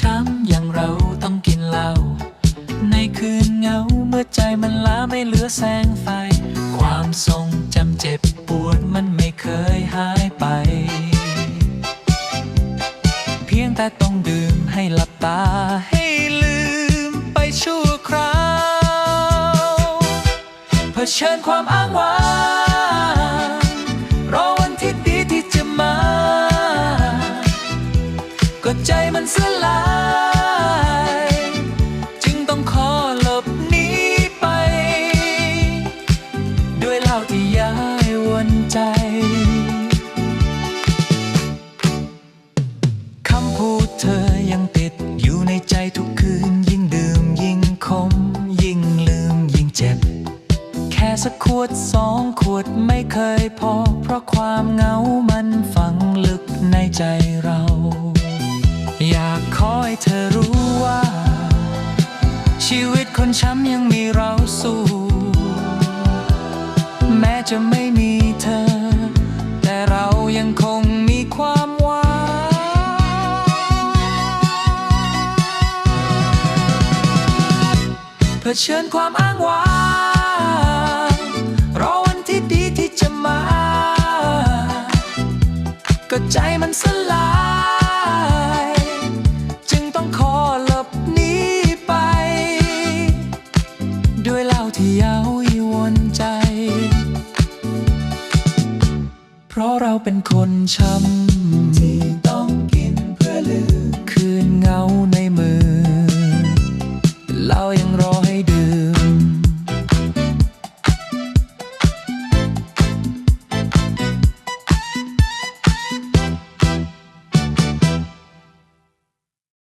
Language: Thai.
ช้ำอย่างเราต้องกินเหล้าในคืนเงาเมื่อใจมันล้าไม่เหลือแสงไฟ ความทรงจำเจ็บปวดมันไม่เคยหายไป เพียงแต่ต้องดื่มให้หลับตาให้ลืมไปชั่วคราวเผชิญความอ้างว้างรอวันที่ดีที่จะมากดใจมันสลาย เล่าที่ย้ายวนใจ คำพูดเธอยังติดอยู่ในใจทุกคืน ยิ่งดื่มยิ่งคม ยิ่งลืมยิ่งเจ็บ แค่สักขวดสองขวดไม่เคยพอ เพราะความเหงามันฝังลึกในใจเรา อยากขอให้เธอรู้ว่า ชีวิตคนช้ำยังมีเราสู้ จะไม่มีเธอ แต่เรายังคงมีความหวังเผชิญความอ้างว้างรอวันที่ดีที่จะมา ก็ใจมันสลายจึงต้าวยวนใจ ราะเราเป็นคนช้ำที่ต้องกินเพื่อลืมคืนเงาในมือ เรายังรอให้